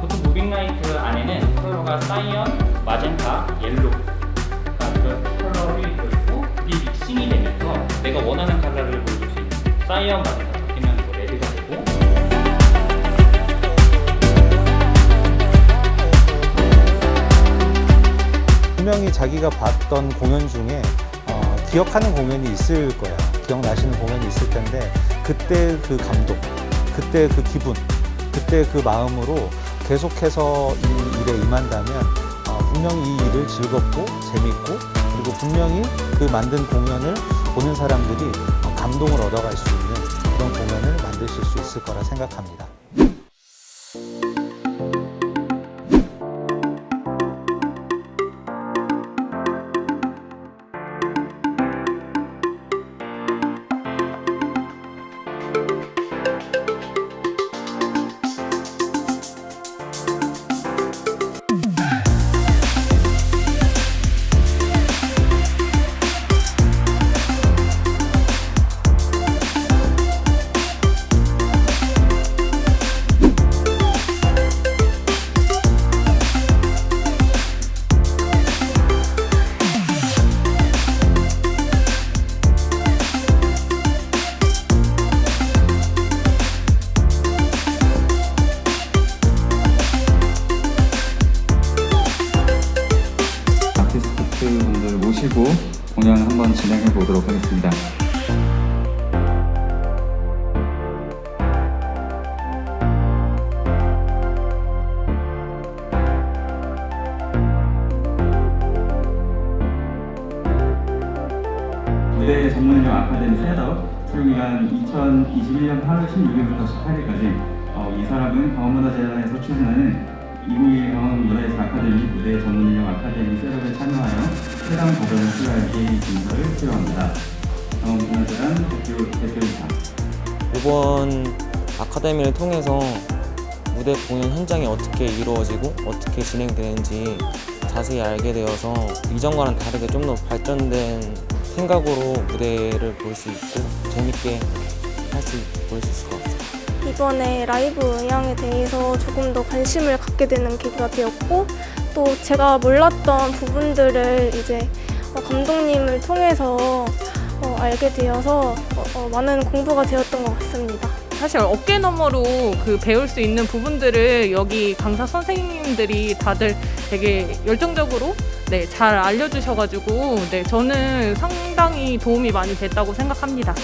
보통 무빙라이트 안에는 컬러가 사이언, 마젠타, 옐로우 그러니까 컬러를 입고 립싱이 되면서 내가 원하는 컬러를 수 있는 사이언 마젠타 분명히 자기가 봤던 공연 중에 어, 기억하는 공연이 있을 거야. 기억나시는 공연이 있을 텐데 그때 그 감동, 그때 그 기분, 그때 그 마음으로 계속해서 이 일에 임한다면 어, 분명히 이 일을 즐겁고 재밌고 그리고 분명히 그 만든 공연을 보는 사람들이 어, 감동을 얻어갈 수 있는 그런 공연을 만드실 수 있을 거라 생각합니다. 모시고 공연 한번 진행해 보도록 하겠습니다. 무대 전문용 아카데미 셋업 수료기간 2021년 8월 16일부터 18일까지 어, 이 사람은 강원문화재단에서 추진하는 2021 강원 문화예술 아카데미 무대 전문용 아카데미 셋업에 참여하여 해당 수료할 계획 진서를 수료합니다. 강원문화재단 대표 대표이사 이번 아카데미를 통해서 무대 공연 현장이 어떻게 이루어지고 어떻게 진행되는지 자세히 알게 되어서 이전과는 다르게 좀 더 발전된 생각으로 무대를 볼 수 있고 재밌게 할 수 볼수 있을 것 같아요. 이번에 라이브 음향에 대해서 조금 더 관심을 갖게 되는 계기가 되었고 또 제가 몰랐던 부분들을 이제 어, 감독님을 통해서 어, 알게 되어서 어, 어, 많은 공부가 되었던 것 같습니다. 사실 어깨 너머로 그 배울 수 있는 부분들을 여기 강사 선생님들이 다들 되게 열정적으로 네, 잘 알려주셔가지고 네, 저는 상당히 도움이 많이 됐다고 생각합니다.